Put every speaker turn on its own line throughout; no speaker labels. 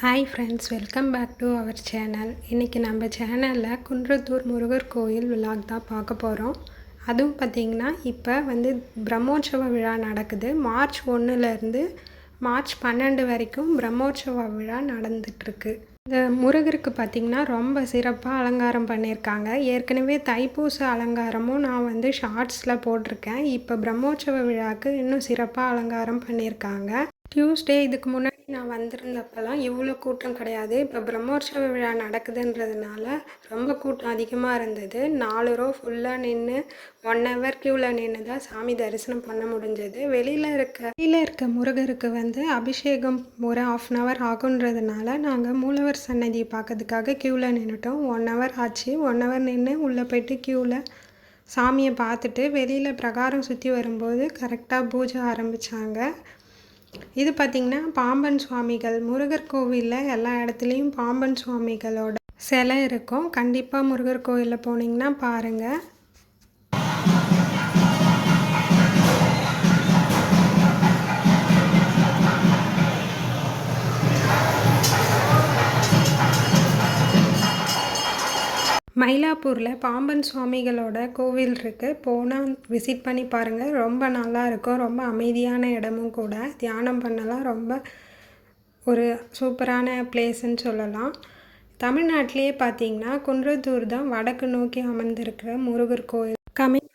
Hi friends welcome back to our channel இன்றைக்கி நம்ம சேனலில் குன்றத்தூர் முருகர் கோயில் விழாக் தான் பார்க்க போகிறோம் அதுவும் பார்த்திங்கன்னா இப்போ வந்து பிரம்மோற்சவ விழா நடக்குது. மார்ச் ஒன்றுலேருந்து மார்ச் பன்னெண்டு வரைக்கும் பிரம்மோற்சவ விழா நடந்துகிட்ருக்கு இந்த முருகருக்கு பார்த்திங்கன்னா ரொம்ப சிறப்பாக அலங்காரம் பண்ணியிருக்காங்க. ஏற்கனவே தைப்பூச அலங்காரமும் நான் வந்து ஷார்ட்ஸில் போட்டிருக்கேன். இப்போ பிரம்மோற்சவ விழாவுக்கு இன்னும் சிறப்பாக அலங்காரம் பண்ணியிருக்காங்க. டியூஸ்டே இதுக்கு முன்னாடி நான் வந்திருந்தப்பெல்லாம் இவ்வளோ கூட்டம் கிடையாது. இப்போ பிரம்மோற்சவ விழா நடக்குதுன்றதுனால ரொம்ப கூட்டம் அதிகமாக இருந்தது. நாலு ரோ ஃபுல்லாக நின்று ஒன் ஹவர் க்யூவில் நின்று தான் சாமி தரிசனம் பண்ண முடிஞ்சது. வெளியில் இருக்க வெளியில் இருக்க முருகருக்கு வந்து அபிஷேகம் ஒரு ஆஃப் அன் ஹவர் ஆகுன்றதுனால நாங்கள் மூலவர் சன்னதியை பார்க்கறதுக்காக க்யூவில் நின்றுட்டோம் ஒன் ஹவர் ஆச்சு. ஒன் ஹவர் நின்று உள்ளே போயிட்டு க்யூவில் சாமியை பார்த்துட்டு வெளியில் பிரகாரம் சுற்றி வரும்போது கரெக்டாக பூஜை ஆரம்பித்தாங்க இது பார்த்திங்கன்னா பாம்பன் சுவாமிகள் முருகர் கோவிலில் எல்லா இடத்துலையும் பாம்பன் சுவாமிகளோட சிலை இருக்கும். கண்டிப்பாக முருகர் கோவிலில் போனீங்கன்னா பாருங்கள் மயிலாப்பூரில் பாம்பன் சுவாமிகளோட கோவில் இருக்குது போனால் விசிட் பண்ணி பாருங்கள் ரொம்ப நல்லா இருக்கும். ரொம்ப அமைதியான இடமும் கூட. தியானம் பண்ணலாம். ரொம்ப ஒரு சூப்பரான பிளேஸ்ன்னு சொல்லலாம். தமிழ்நாட்டிலேயே பார்த்தீங்கன்னா குன்றத்தூர் தான் வடக்கு நோக்கி அமர்ந்திருக்கிற முருகர் கோயில். கமிங்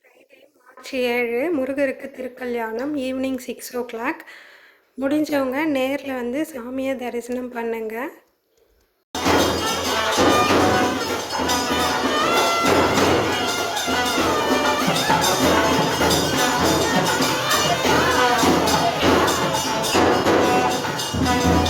மார்ச் ஏழு முருகருக்கு திருக்கல்யாணம். Evening six o'clock. முடிஞ்சவங்க நேரில் வந்து சாமியை தரிசனம் பண்ணுங்கள் Thank you.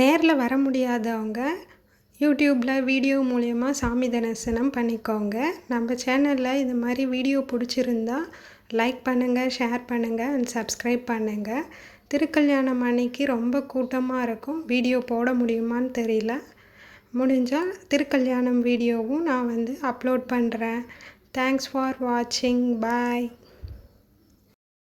நேரில் வர முடியாதவங்க யூடியூப்பில் வீடியோ மூலயமா சாமி தரிசனம் பண்ணிக்கோங்க. நம்ம சேனலில் இது மாதிரி வீடியோ பிடிச்சிருந்தா லைக் பண்ணுங்கள் ஷேர் பண்ணுங்கள் அண்ட் சப்ஸ்கிரைப் பண்ணுங்கள் திருக்கல்யாணம் அன்னைக்கு ரொம்ப கூட்டமாக இருக்கும். வீடியோ போட முடியுமான்னு தெரியல. முடிஞ்சால் திருக்கல்யாணம் வீடியோவும் நான் வந்து அப்லோட் பண்ணுறேன் தேங்க்ஸ் ஃபார் வாட்சிங் பாய்